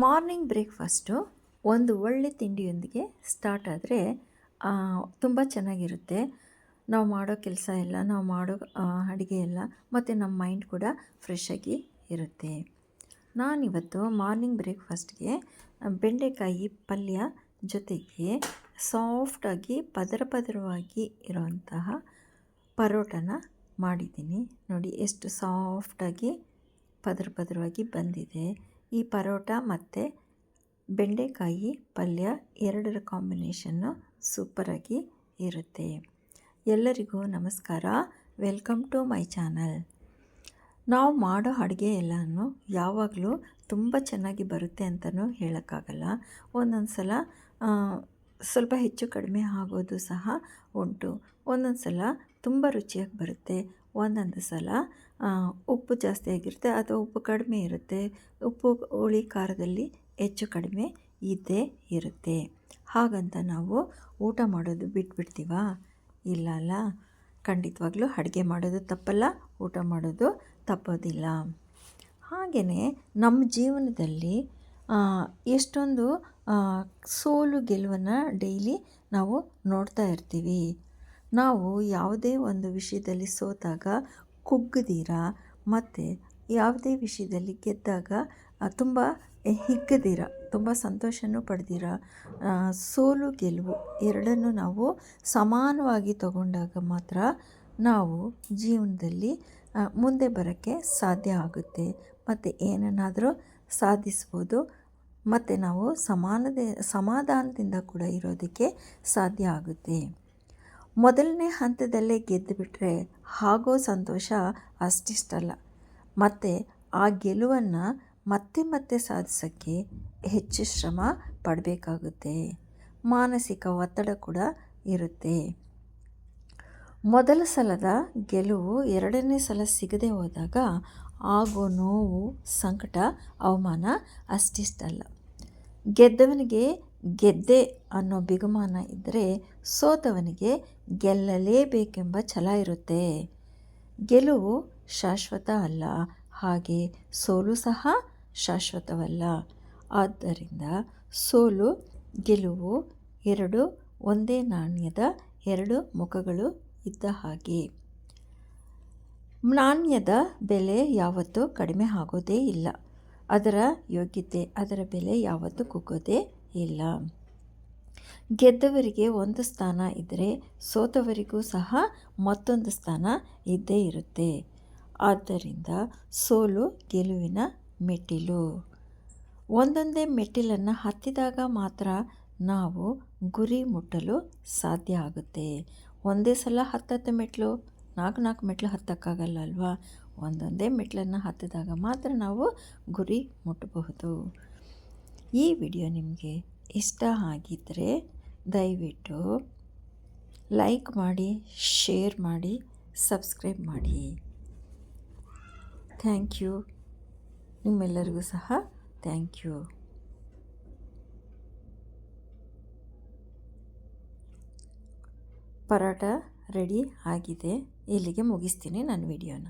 Morning breakfast ಒಂದು ಒಳ್ಳೆ ತಿಂಡಿಯೊಂದಿಗೆ start ಆದರೆ ತುಂಬ ಚೆನ್ನಾಗಿರುತ್ತೆ. ನಾವು ಮಾಡೋ ಕೆಲಸ ಎಲ್ಲ, ನಾವು ಮಾಡೋ ಅಡುಗೆ ಎಲ್ಲ ಮತ್ತು ನಮ್ಮ ಮೈಂಡ್ ಕೂಡ ಫ್ರೆಶ್ ಆಗಿ ಇರುತ್ತೆ. ನಾನಿವತ್ತು ಮಾರ್ನಿಂಗ್ ಬ್ರೇಕ್ಫಾಸ್ಟ್ಗೆ ಬೆಂಡೆಕಾಯಿ ಪಲ್ಯ ಜೊತೆಗೆ ಸಾಫ್ಟಾಗಿ ಪದರ ಪದರವಾಗಿ ಇರೋಂತಹ ಪರೋಟನ ಮಾಡಿದ್ದೀನಿ. ನೋಡಿ, ಎಷ್ಟು ಸಾಫ್ಟಾಗಿ ಪದರ ಪದರವಾಗಿ ಬಂದಿದೆ. ಈ ಪರೋಟ ಮತ್ತು ಬೆಂಡೆಕಾಯಿ ಪಲ್ಯ ಎರಡರ ಕಾಂಬಿನೇಷನ್ನು ಸೂಪರಾಗಿ ಇರುತ್ತೆ. ಎಲ್ಲರಿಗೂ ನಮಸ್ಕಾರ. ವೆಲ್ಕಮ್ ಟು ಮೈ ಚಾನಲ್ ನಾವು ಮಾಡೋ ಅಡುಗೆ ಎಲ್ಲನೂ ಯಾವಾಗಲೂ ತುಂಬ ಚೆನ್ನಾಗಿ ಬರುತ್ತೆ ಅಂತಲೂ ಹೇಳೋಕ್ಕಾಗಲ್ಲ. ಒಂದೊಂದು ಸಲ ಸ್ವಲ್ಪ ಹೆಚ್ಚು ಕಡಿಮೆ ಆಗೋದು ಸಹ ಉಂಟು. ಒಂದೊಂದು ಸಲ ತುಂಬ ರುಚಿಯಾಗಿ ಬರುತ್ತೆ. ಒಂದೊಂದು ಸಲ ಉಪ್ಪು ಜಾಸ್ತಿ ಆಗಿರುತ್ತೆ, ಅಥವಾ ಉಪ್ಪು ಕಡಿಮೆ ಇರುತ್ತೆ, ಉಪ್ಪು ಹುಳಿ ಖಾರದಲ್ಲಿ ಹೆಚ್ಚು ಕಡಿಮೆ ಇದ್ದೇ ಇರುತ್ತೆ. ಹಾಗಂತ ನಾವು ಊಟ ಮಾಡೋದು ಬಿಟ್ಬಿಡ್ತೀವ? ಇಲ್ಲ ಅಲ್ಲ, ಖಂಡಿತವಾಗ್ಲೂ ಅಡುಗೆ ಮಾಡೋದು ತಪ್ಪಲ್ಲ, ಊಟ ಮಾಡೋದು ತಪ್ಪೋದಿಲ್ಲ. ಹಾಗೆಯೇ ನಮ್ಮ ಜೀವನದಲ್ಲಿ ಎಷ್ಟೊಂದು ಸೋಲು ಗೆಲುವನ್ನು ಡೈಲಿ ನಾವು ನೋಡ್ತಾ ಇರ್ತೀವಿ. ನಾವು ಯಾವುದೇ ಒಂದು ವಿಷಯದಲ್ಲಿ ಸೋತಾಗ ಕುಗ್ಗದಿರ? ಮತ್ತು ಯಾವುದೇ ವಿಷಯದಲ್ಲಿ ಗೆದ್ದಾಗ ತುಂಬ ಹಿಗ್ಗದಿರ? ತುಂಬ ಸಂತೋಷನೂ ಪಡೆದಿರ? ಸೋಲು, ಗೆಲುವು ಎರಡನ್ನೂ ನಾವು ಸಮಾನವಾಗಿ ತಗೊಂಡಾಗ ಮಾತ್ರ ನಾವು ಜೀವನದಲ್ಲಿ ಮುಂದೆ ಬರೋಕ್ಕೆ ಸಾಧ್ಯ ಆಗುತ್ತೆ. ಮತ್ತು ಏನನ್ನಾದರೂ ಸಾಧಿಸ್ಬೋದು. ಮತ್ತು ನಾವು ಸಮಾನದ, ಸಮಾಧಾನದಿಂದ ಕೂಡ ಇರೋದಕ್ಕೆ ಸಾಧ್ಯ ಆಗುತ್ತೆ. ಮೊದಲನೇ ಹಂತದಲ್ಲೇ ಗೆದ್ದುಬಿಟ್ರೆ ಆಗೋ ಸಂತೋಷ ಅಷ್ಟಿಷ್ಟಲ್ಲ. ಮತ್ತು ಆ ಗೆಲುವನ್ನು ಮತ್ತೆ ಮತ್ತೆ ಸಾಧಿಸೋಕ್ಕೆ ಹೆಚ್ಚು ಶ್ರಮ ಪಡಬೇಕಾಗುತ್ತೆ. ಮಾನಸಿಕ ಒತ್ತಡ ಕೂಡ ಇರುತ್ತೆ. ಮೊದಲ ಸಲದ ಗೆಲುವು ಎರಡನೇ ಸಲ ಸಿಗದೆ ಹೋದಾಗ ಆಗೋ ನೋವು, ಸಂಕಟ, ಅವಮಾನ ಅಷ್ಟಿಷ್ಟಲ್ಲ. ಗೆದ್ದವನಿಗೆ ಗೆದ್ದೆ ಅನ್ನೋ ಬಿಗುಮಾನ ಇದ್ದರೆ ಸೋತವನಿಗೆ ಗೆಲ್ಲಲೇಬೇಕೆಂಬ ಛಲ ಇರುತ್ತೆ. ಗೆಲುವು ಶಾಶ್ವತ ಅಲ್ಲ, ಹಾಗೆ ಸೋಲು ಸಹ ಶಾಶ್ವತವಲ್ಲ. ಆದ್ದರಿಂದ ಸೋಲು, ಗೆಲುವು ಎರಡು ಒಂದೇ ನಾಣ್ಯದ ಎರಡು ಮುಖಗಳು ಇದ್ದ ಹಾಗೆ. ನಾಣ್ಯದ ಬೆಲೆ ಯಾವತ್ತೂ ಕಡಿಮೆ ಆಗೋದೇ ಇಲ್ಲ. ಅದರ ಯೋಗ್ಯತೆ, ಅದರ ಬೆಲೆ ಯಾವತ್ತೂ ಕುಗ್ಗೋದೇ ಇಲ್ಲ. ಗೆದ್ದವರಿಗೆ ಒಂದು ಸ್ಥಾನ ಇದ್ದರೆ ಸೋತವರಿಗೂ ಸಹ ಮತ್ತೊಂದು ಸ್ಥಾನ ಇದ್ದೇ ಇರುತ್ತೆ. ಆದ್ದರಿಂದ ಸೋಲು ಗೆಲುವಿನ ಮೆಟ್ಟಿಲು. ಒಂದೊಂದೇ ಮೆಟ್ಟಿಲನ್ನು ಹತ್ತಿದಾಗ ಮಾತ್ರ ನಾವು ಗುರಿ ಮುಟ್ಟಲು ಸಾಧ್ಯ ಆಗುತ್ತೆ. ಒಂದೇ ಸಲ ಹತ್ತತ್ತು ಮೆಟ್ಲು ನಾಲ್ಕು ನಾಲ್ಕು ಮೆಟ್ಲು ಹತ್ತಕ್ಕಾಗಲ್ಲ ಅಲ್ವಾ? ಒಂದೊಂದೇ ಮೆಟ್ಲನ್ನು ಹತ್ತಿದಾಗ ಮಾತ್ರ ನಾವು ಗುರಿ ಮುಟ್ಟಬಹುದು. ಈ ವಿಡಿಯೋ ನಿಮಗೆ ಇಷ್ಟ ಆಗಿದ್ದರೆ ದಯವಿಟ್ಟು ಲೈಕ್ ಮಾಡಿ, ಶೇರ್ ಮಾಡಿ, ಸಬ್ಸ್ಕ್ರೈಬ್ ಮಾಡಿ. Thank you. ನಿಮ್ಮೆಲ್ಲರಿಗೂ ಸಹ ಥ್ಯಾಂಕ್ ಯು. ಪರಾಟ ರೆಡಿ ಆಗಿದೆ. ಇಲ್ಲಿಗೆ ಮುಗಿಸ್ತೀನಿ ನನ್ನ ವಿಡಿಯೋನ.